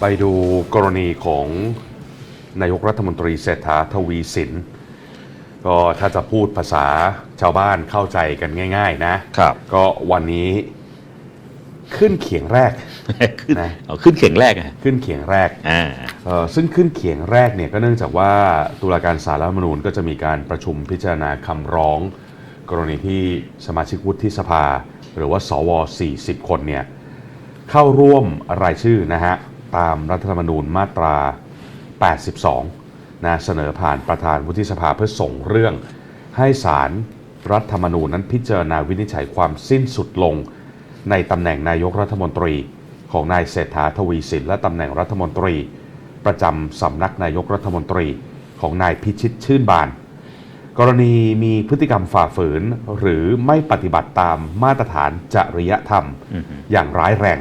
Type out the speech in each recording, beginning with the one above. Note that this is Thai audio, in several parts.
ไปดูกรณีของนายกรัฐมนตรีเศรษฐาทวีสิน ก็ถ้าจะพูดภาษาชาวบ้านเข้าใจกันง่าย ๆ นะครับ ก็วันนี้ขึ้นเขียงแรก ขึ้นนะ เอาขึ้นเข่งแรกอะขึ้นเขียงแรกอ่า เอ่อซึ่งขึ้นเขียงแรกเนี่ยก็เนื่องจากว่าตุลาการศาลรัฐธรรมนูญก็จะมีการประชุมพิจารณาคำร้อง กรณีที่สมาชิกวุฒิสภา หรือว่าสว 40 คนเนี่ยเข้าร่วมรายชื่อนะฮะ ตามรัฐธรรมนูญมาตรา 82 นะเสนอผ่านประธานวุฒิสภาเพื่อส่งเรื่อง ให้ศาลรัฐธรรมนูญนั้นพิจารณาวินิจฉัยความสิ้นสุดลง ในตำแหน่งนายกรัฐมนตรีของนายเศรษฐาทวีสินและตำแหน่งรัฐมนตรี ประจำสำนักนายกรัฐมนตรีของนายพิชิตชื่นบาน กรณีมีพฤติกรรมฝ่าฝืนหรือไม่ปฏิบัติตามมาตรฐานจริยธรรม อย่างร้ายแรง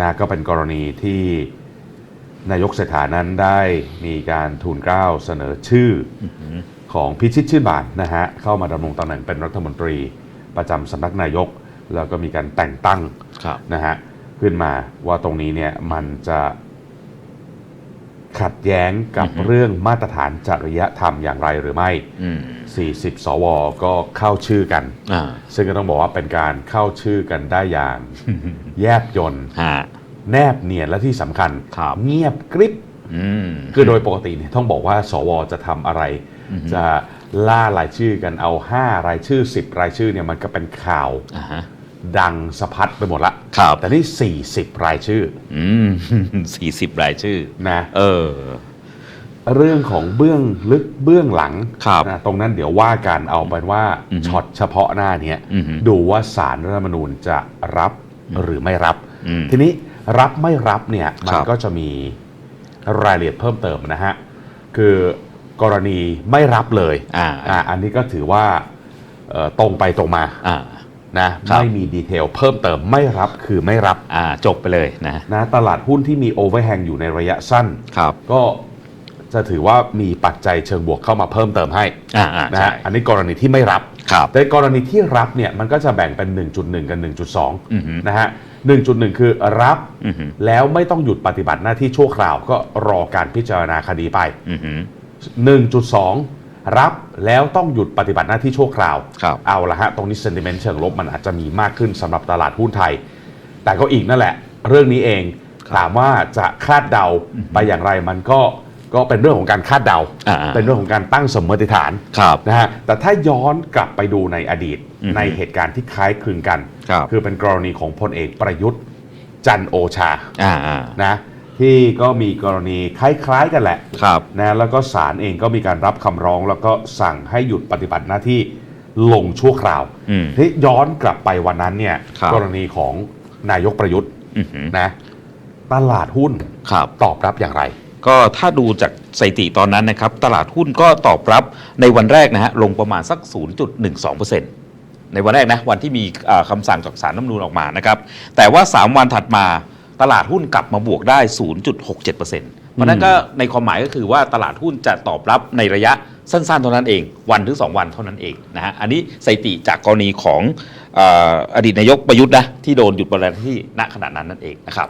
นะก็เป็นกรณีที่นายกเศรษฐานั้นได้มีการทูลเกล้าเสนอชื่ออของพิชิตชื่นบานนะฮะเข้ามาดำรงตำแหน่งเป็นรัฐมนตรีประจำสำนักนายก แล้วก็มีการแต่งตั้งครับนะฮะขึ้นมาว่าตรงนี้เนี่ยมันจะ ขัดแย้งกับอือฮึเรื่องมาตรฐานจริยธรรมอย่างไรหรือไม่อืม40 สว ก็เข้าชื่อกันอ่าซึ่งก็ต้องบอกว่าเป็นการเข้าชื่อกันได้อย่าง แยบยนต์ฮะแนบเนียนและที่สำคัญครับเงียบกริบอืมคือโดยปกติเนี่ยต้องบอกว่า สว จะทำอะไร จะล่ารายชื่อกันเอา 5 รายชื่อ 10 รายชื่อเนี่ยมันก็เป็นข่าวอ่าฮะ ดังสะพัดไปหมดละครับ แต่นี่ 40 รายชื่ออืมสี่สิบรายชื่อ นะ เออ เรื่องของเบื้องลึกเบื้องหลังครับนะตรงนั้นเดี๋ยวว่ากันเอาเป็นว่าอือฮึช็อตเฉพาะหน้าเนี้ยอือฮึดูว่าสารรัฐธรรมนูญจะรับหรือไม่รับ อืมทีนี้รับไม่รับเนี่ยมันครับ ก็จะมีรายละเอียดเพิ่มเติมนะฮะ คือกรณีไม่รับเลยอ่า อ่าอันนี้ก็ถือว่าเอ่อตรงไปตรงมา อ่า นะครับไม่มีดีเทลเพิ่มเติมไม่รับคือไม่รับอ่าจบไปเลยนะนะตลาดหุ้นที่มีโอเวอร์แฮงอยู่ในระยะสั้นครับก็จะถือว่ามีปัจจัยเชิงบวกเข้ามาเพิ่มเติมให้อ่าอ่านะใช่ฮะอันนี้กรณีที่ไม่รับครับแต่กรณีที่รับเนี่ยมันก็จะแบ่งเป็น 1.1 กับอือฮึ1.2นะฮะ1.1 คือรับอือฮึแล้วไม่ต้องหยุดปฏิบัติหน้าที่ชั่วคราวก็รอการพิจารณาคดีไปอือหือ1.2 รับแล้วต้องหยุดปฏิบัติหน้าที่ชั่วคราว ครับ เอาละฮะ ตรงนี้เซนติเมนต์เชิงลบมันอาจจะมีมากขึ้นสำหรับตลาดหุ้นไทย แต่ก็อีกนั่นแหละ เรื่องนี้เองถามว่าจะคาดเดาไปอย่างไรมันก็ก็เป็นเรื่องของการคาดเดา อ่าเป็นเรื่องของการตั้งสมมติฐาน ครับ นะฮะแต่ถ้าย้อนกลับไปดูในอดีตอือฮึในเหตุการณ์ที่คล้ายคลึงกันครับ อเป็นกรณีของพลเอกประยุทธ์จันทร์โอชาอ่าอ่า นะ ที่ก็มีกรณีคล้าย ๆ กันแหละครับนะแล้วก็ศาลเองก็มีการรับคำร้อง แล้วก็สั่งให้หยุดปฏิบัติหน้าที่ลงชั่วคราวอืมที่ย้อนกลับไปวันนั้นเนี่ยครับ กรณีของนายกประยุทธ์อือหือนะตลาดหุ้นครับ ตอบรับอย่างไร ก็ถ้าดูจากสถิติตอนนั้นนะครับ ตลาดหุ้นก็ตอบรับในวันแรกนะฮะลงประมาณสัก 0.12%ในวันแรกนะ วันที่มีอ่าคำสั่งจากสารน้ำนูนออกมานะครับ แต่ว่า 3 วันถัดมา ตลาดหุ้นกลับมาบวกได้ 0.67%เพราะฉะนั้นก็ในความหมายก็คือว่าตลาดหุ้นจะตอบรับในระยะสั้นๆเท่านั้นเองวันถึง 2 วันเท่านั้นเองนะฮะอันนี้สถิติจากกรณีของอาอดีตนายกประยุทธ์นะที่โดนหยุดปฏิบัติหน้าที่ณขณะนั้นนั่นเองนะครับ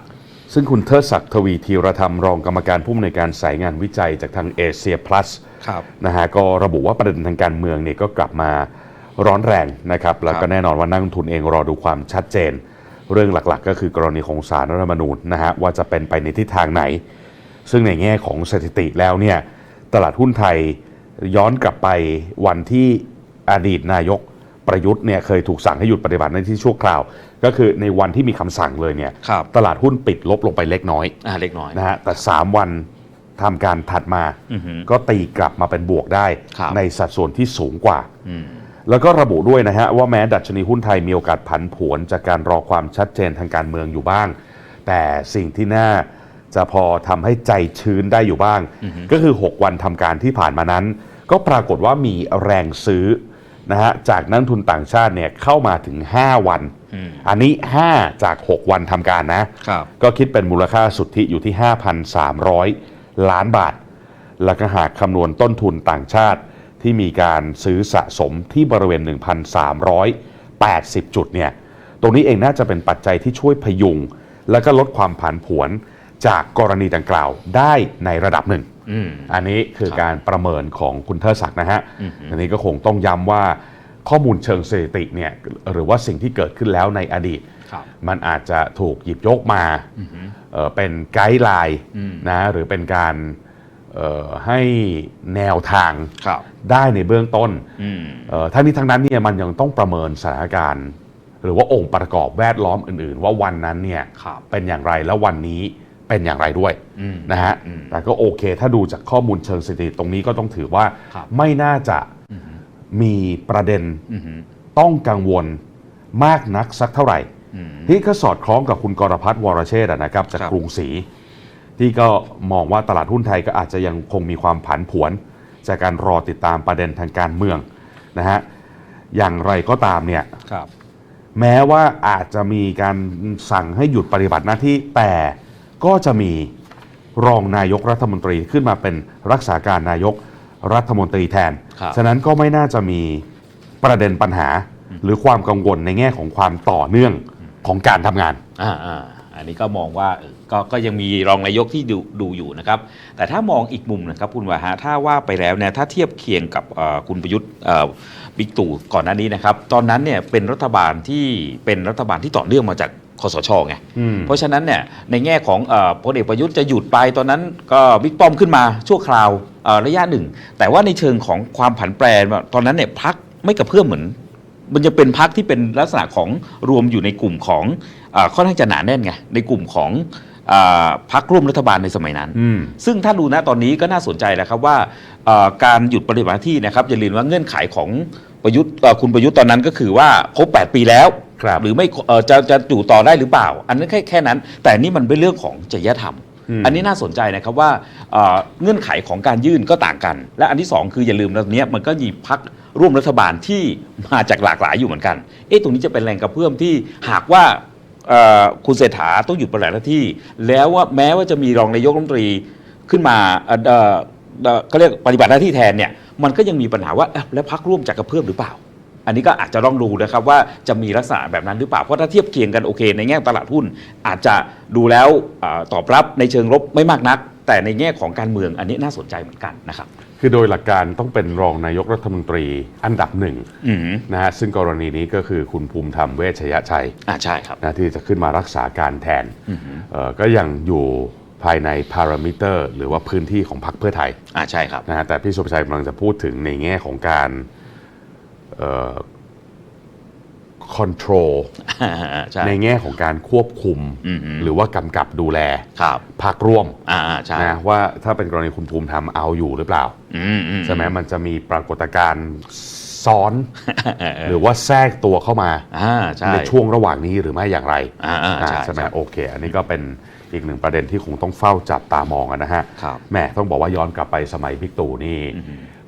ซึ่งคุณเทิดศักดิ์ทวีธีรธรรมรองกรรมการผู้อำนวยการสายงานวิจัยจากทางเอเชียพลัสครับนะฮะก็ระบุว่าประเด็นทางการเมืองเนี่ยก็กลับมาร้อนแรงนะครับแล้วก็แน่นอนว่านักลงทุนเองรอดูความชัดเจน เรื่องหลักๆ ก็คือกรณีของสารรัฐธรรมนูญนะฮะว่าจะเป็นไปในทิศทางไหน ซึ่งในแง่ของสถิติแล้วเนี่ยตลาดหุ้นไทยย้อนกลับไปวันที่อดีตนายกประยุทธ์เนี่ยเคยถูกสั่งให้หยุดปฏิบัติหน้าที่ชั่วคราว ก็คือในวันที่มีคำสั่งเลยเนี่ยครับตลาดหุ้นปิดลบลงไปเล็กน้อยอ่าเล็กน้อยนะฮะแต่ 3 วันทำการถัดมาอือฮึก็ตีกลับมาเป็นบวกได้ครับในสัดส่วนที่สูงกว่าอืม แล้วก็ระบุด้วยนะฮะว่าแม้ดัชนีหุ้นไทยมีโอกาสผันผวนจากการรอความชัดเจนทางการเมืองอยู่บ้าง แต่สิ่งที่น่าจะพอทำให้ใจชื้นได้อยู่บ้าง ก็คือ 6 วันทำการที่ผ่านมานั้น ก็ปรากฏว่ามีแรงซื้อนะฮะจากนักลงทุนต่างชาติเนี่ยเข้ามาถึง 5 วันอืมอันนี้ 5 จาก 6 วันทำการนะครับก็คิดเป็นมูลค่าสุทธิอยู่ที่ 5,300 ล้านบาท แล้วก็หากคำนวณต้นทุนต่างชาติ ที่มีการซื้อสะสมที่บริเวณ 1,380 จุดเนี่ยตรงนี้เองน่าจะเป็นปัจจัยที่ช่วยพยุง แล้วก็ลดความผันผวนจากกรณีดังกล่าวได้ในระดับหนึ่งอืมอันนี้คือครับการประเมินของคุณเทิดศักดิ์นะฮะอือฮึอันนี้ก็คงต้องย้ำว่าข้อมูลเชิงสถิติเนี่ยหรือว่าสิ่งที่เกิดขึ้นแล้วในอดีตครับมันอาจจะถูกหยิบยกมาอือหือเอ่อเป็นไกด์ไลน์อืมนะหรือเป็นการเอ่อ ให้แนวทางครับได้ในเบื้องต้นอืมเอ่อทั้งนี้ทั้งนั้นเนี่ยมันยังต้องประเมินสถานการณ์ หรือว่าองค์ประกอบแวดล้อมอื่น ๆ ว่าวันนั้นเนี่ยครับเป็นอย่างไรแล้ววันนี้เป็นอย่างไรด้วยอืมนะฮะอืมแต่ก็โอเค ถ้าดูจากข้อมูลเชิงสถิติตรงนี้ก็ต้องถือว่าครับไม่น่าจะอือหือมีประเด็นอือหือต้องกังวลมากนักสักเท่าไหร่อืมที่ก็สอดคล้องกับคุณกรพัฒน์วรเชษฐ์อะนะครับจากครับกรุงศรี ที่ก็มองว่าตลาดหุ้นไทยก็อาจจะยังคงมีความผันผวน จากการรอติดตามประเด็นทางการเมืองนะฮะอย่างไรก็ตามเนี่ยครับ แม้ว่าอาจจะมีการสั่งให้หยุดปฏิบัติหน้าที่แต่ก็จะมีรองนายกรัฐมนตรีขึ้นมาเป็นรักษาการนายกรัฐมนตรีแทนครับฉะนั้นก็ไม่น่าจะมีประเด็นปัญหา หรือความกังวลในแง่ของความต่อเนื่องของการทำงาน อ่าอ่าอันนี้ก็มองว่าเออก็ก็ยังมีรองนายกที่ดูดูอยู่นะครับ แต่ถ้ามองอีกมุมนะครับคุณวาฮะถ้าว่าไปแล้วเนี่ยถ้าเทียบเคียงกับเอ่อคุณประยุทธ์เอ่อบิ๊กตู่ก่อนหน้านี้นะครับ ตอนนั้นเนี่ยเป็นรัฐบาลที่เป็นรัฐบาลที่ต่อเนื่องมาจากคสชไงอืมเพราะฉะนั้นเนี่ยในแง่ของเออพลเอกประยุทธ์จะหยุดไปตอนนั้นก็บิ๊กป้อมขึ้นมาชั่วคราวเอ่อระยะหนึ่ง แต่ว่าในเชิงของความผันแปรว่าตอนนั้นเนี่ยพักไม่กระเพื่อมเหมือน มันจะเป็นพักที่เป็นลักษณะของรวมอยู่ในกลุ่มของอาค่อนข้างจะหนาแน่นไงในกลุ่มของอาพักร่วมรัฐบาลในสมัยนั้นอืมซึ่งถ้าดูนะตอนนี้ก็น่าสนใจแล้วครับว่าเอ่อการหยุดปฏิบัติหน้าที่นะครับอย่าลืมว่าเงื่อนไขของประยุทธ์เอ่อคุณประยุทธ์ตอนนั้นก็คือว่าครบ 8 ปีแล้วครับหรือไม่เอ่อจะจะอยู่ต่อได้หรือเปล่า อันนั้นแค่แค่นั้น แต่นี่มันเป็นเรื่องของจริยธรรมอืมอันนี้น่าสนใจนะครับว่าเอ่อเงื่อนไขของการยื่นก็ต่างกัน และอันที่สองคืออย่าลืมนะตอนนี้มันก็มีพัก ร่วมรัฐบาลที่มาจากหลากหลายอยู่เหมือนกัน เอ๊ะตรงนี้จะเป็นแรงกระเพื่อมที่หากว่าเอ่อคุณเศรษฐาต้องหยุดปฏิบัติหน้าที่ แล้วว่าแม้ว่าจะมีรองนายกรัฐมนตรีขึ้นมาเอ่อเอ่อเอ่อเขาเรียกปฏิบัติหน้าที่แทนเนี่ยมันก็ยังมีปัญหาว่าเอ๊ะแล้วพักร่วมจะกระเพื่อมหรือเปล่า อันนี้ก็อาจจะต้องดูนะครับว่าจะมีลักษณะแบบนั้นหรือเปล่า เพราะถ้าเทียบเคียงกันโอเค ในแง่ตลาดหุ้น อาจจะดูแล้วอตอบรับในเชิงลบไม่มากนัก แต่ในแง่ของการเมืองอันนี้น่าสนใจเหมือนกันนะครับ คือโดยหลักการต้องเป็นรองนายกรัฐมนตรีอันดับหนึ่งอืมนะฮะซึ่งกรณีนี้ก็คือคุณภูมิธรรมเวชยชัยอ่าใช่ครับนะที่จะขึ้นมารักษาการแทนอืมเอ่อก็ยังอยู่ภายในพารามิเตอร์ หรือว่าพื้นที่ของพรรคเพื่อไทยอ่าใช่ครับนะฮะแต่พี่สุภชัยกำลังจะพูดถึงในแง่ของการ คอนโทรลใช่ ในแง่ของการควบคุม อืมหรือว่ากำกับดูแลครับพรรคร่วมอ่าอ่าใช่ นะว่าถ้าเป็นกรณีคุณภูมิธรรมเอาอยู่หรือเปล่า อืมอืมใช่ไหมมันจะมีปรากฏการณ์ซ้อน เออเออหรือว่าแทรกตัวเข้ามาอ่าใช่ ในช่วงระหว่างนี้หรือไม่อย่างไรอ่าอ่าอ่าใช่ใช่ไหมใช่โอเค อันนี้ก็เป็นอีกหนึ่งประเด็นที่คงต้องเฝ้าจับตามองกันนะฮะครับแหม่ต้องบอกว่าย้อนกลับไปสมัยบิ๊กตู่นี่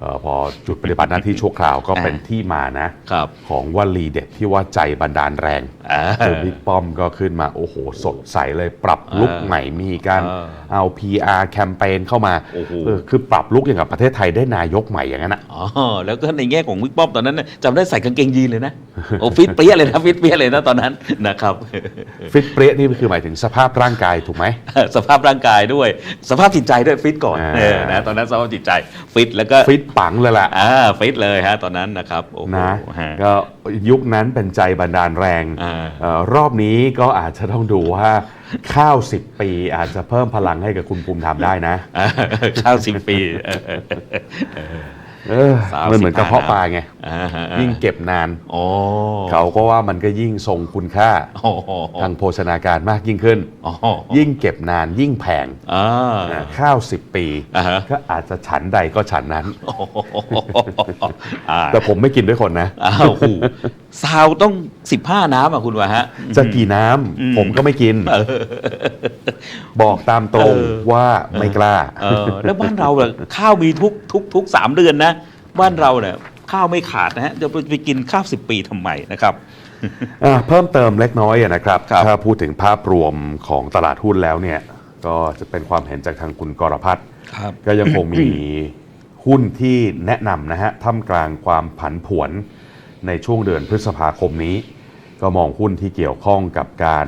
อืมเอ่อพอจุดปฏิบัติหน้าที่ชั่วคราวก็เป็นที่มานะครับ ของวลีเด็ดที่ว่าใจบันดาลแรงอ่าคือบิ๊กป้อมก็ขึ้นมา โอ้โห สดใสเลยปรับลุกอ่าใหม่มีการอ่าเอา PR แคมเปญเข้ามาโอ้โหเออคือปรับลุกอย่างกับประเทศไทยได้นายกใหม่อย่างนั้นอะอ๋อแล้วก็ในแง่ของวิกป้อมตอนนั้นน่ะจำได้ใส่กางเกงยีนเลยนะโอ้ฟิตเปี้ยเลยนะฟิตเปี้ยเลยนะตอนนั้นนะครับฟิตเปรี้ยนี่คือหมายถึงสภาพร่างกายถูกไหมสภาพร่างกายด้วย สภาพจิตใจด้วยฟิตก่อนอ่าเออนะตอนนั้นสภาพจิตใจฟิตแล้วก็ฟิตปังเลยแหละอ่าฟิตเลยฮะตอนนั้นนะครับโอ้โหนะฮะ ก็ยุคนั้นเป็นใจบันดาลแรงอ่า เออรอบนี้ก็อาจจะต้องดูว่าข้าว 10 ปีอาจจะเพิ่มพลังให้กับคุณภูมิธรรมได้นะ อ่าข้าวสิบปีเออเออเออ สาวมันเหมือนกระเพาะ15ปลาไง อ่าฮะยิ่งเก็บนานโอ้เขาก็ว่ามันก็ยิ่งทรงคุณค่าโอ้โหทางโภชนาการมากยิ่งขึ้นโอ้โหยิ่งเก็บนานยิ่งแพงอ่านะข้าว 10 ปี อ่าฮะ ก็อาจจะฉันใดก็ฉันนั้นโอ้โหอ่าแต่ผมไม่กินด้วยคนนะ อ้าวหู ซาวต้องสิบห้าน้ำอะคุณวะฮะ จะกี่น้ำผมก็ไม่กิน บอกตามตรงเออ ว่าไม่กล้า เออแล้วบ้านเราเนี่ยข้าวมีทุกทุกทุกสามเดือนนะ บ้านเราเนี่ยข้าวไม่ขาดนะฮะจะไปไปกินข้าวสิบปีทำไมนะครับ อะเพิ่มเติมเล็กน้อยอะนะครับ ครับถ้าพูดถึงภาพรวมของตลาดหุ้นแล้วเนี่ย ก็จะเป็นความเห็นจากทางคุณกรพัฒน์ครับก็ยังคงมีหุ้นที่แนะนำนะฮะท่ามกลางความผันผวน ในช่วงเดือนพฤษภาคมนี้ ก็มองหุ้นที่เกี่ยวข้องกับการ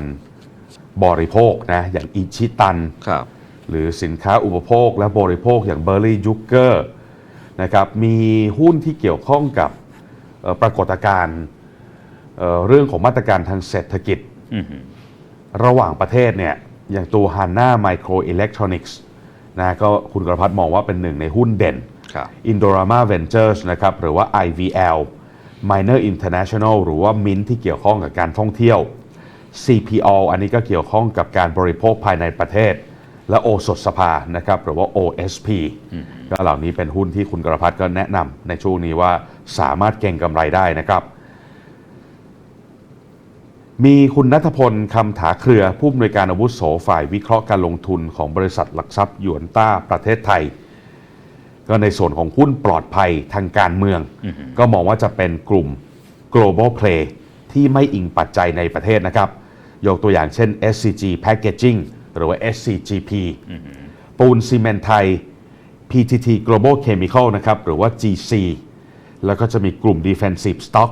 บริโภคนะอย่างอิชิตัน ครับหรือสินค้าอุปโภคและบริโภคอย่างเบอร์รี่ยุกเกอร์นะครับมีหุ้นที่เกี่ยวข้องกับเอ่อปรากฏการณ์เอ่อเรื่องของมาตรการทางเศรษฐกิจอือหือระหว่างประเทศเนี่ยอย่างตัว Hanna Micro Electronics นะก็คุณกระพัฒน์มองว่าเป็นหนึ่งในหุ้นเด่นครับ Indorama Ventures นะครับหรือว่า IVL Minor International หรือว่า Mint ที่เกี่ยวข้องกับการท่องเที่ยว CPO อันนี้ก็เกี่ยวข้องกับการบริโภคภายในประเทศ และโอสถสภานะครับหรือว่า OSP ก็เหล่านี้เป็นหุ้นที่คุณกรพัฒน์ก็แนะนำในช่วงนี้ว่าสามารถเก่งกำไรได้นะครับ มีคุณนัทพลคำถาเครือผู้อำนวยการอาวุโสฝ่ายวิเคราะห์การลงทุนของบริษัทหลักทรัพย์หยวนต้าประเทศไทย ก็ในส่วนของหุ้นปลอดภัยทางการเมือง ก็มองว่าจะเป็นกลุ่ม global play ที่ไม่อิงปัจจัยในประเทศนะครับ ยกตัวอย่างเช่น SCG Packaging หรือว่า SCGP ปูนซีเมนต์ไทย PTT Global Chemical นะครับ หรือว่า GC แล้วก็จะมีกลุ่ม Defensive Stock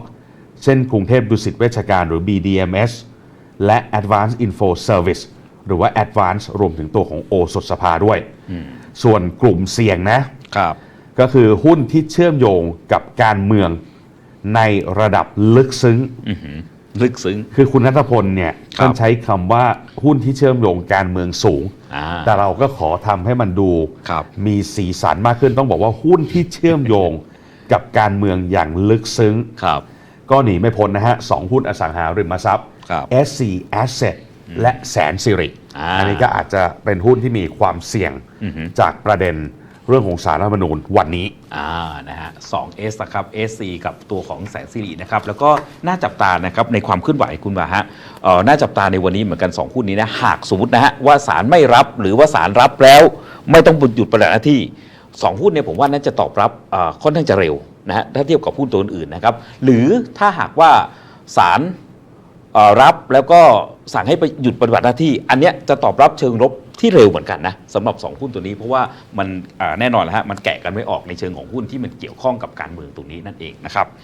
เช่นกรุงเทพดุสิตเวชการหรือ BDMS และ Advanced Info Service หรือว่า Advanced รวมถึงตัวของ O สถสภาด้วย ส่วนกลุ่มเสี่ยงนะ ครับก็คือหุ้นที่เชื่อมโยงกับการเมืองในระดับลึกซึ้ง อือหือลึกซึ้ง คือคุณนัทพลเนี่ยครับ ท่านใช้คำว่าหุ้นที่เชื่อมโยงการเมืองสูง อ่าแต่เราก็ขอทำให้มันดู ครับ มีสีสันมากขึ้นต้องบอกว่าหุ้นที่เชื่อมโยงกับการเมืองอย่างลึกซึ้ง ครับ ก็หนีไม่พ้นนะฮะสองหุ้นอสังหาริมทรัพย์ ครับ SC Asset และแสนสิริอ่า อันนี้ก็อาจจะเป็นหุ้นที่มีความเสี่ยงอือหือจากประเด็น เรื่องของสารรัฐธรรมนูญวันนี้ อ่า นะฮะ 2S นะครับ SC กับตัวของแสงสิรินะครับ แล้วก็น่าจับตานะครับในความเคลื่อนไหวคุณว่าฮะเอ่อน่าจับตาในวันนี้เหมือนกัน2หุ้นนี้นะ หากสมมตินะฮะว่าศาลไม่รับหรือว่าศาลรับแล้ว ไม่ต้องหยุดปฏิบัติหน้าที่2หุ้นเนี่ยผมว่าน่าจะตอบรับเอ่อค่อนข้างจะเร็วนะฮะถ้าเทียบกับหุ้นตัวอื่นๆนะครับ หรือถ้าหากว่าศาลเอ่อรับแล้วก็สั่งให้ไปหยุดปฏิบัติหน้าที่ อันเนี้ยจะตอบรับเชิงลบ ที่เร็วเหมือนกันนะสำหรับ 2 หุ้นตัวนี้เพราะว่ามันแน่นอนแล้วฮะมันแกะกันไม่ออกในเชิงของหุ้นที่มันเกี่ยวข้องกับการเมืองตรงนี้นั่นเองนะครับ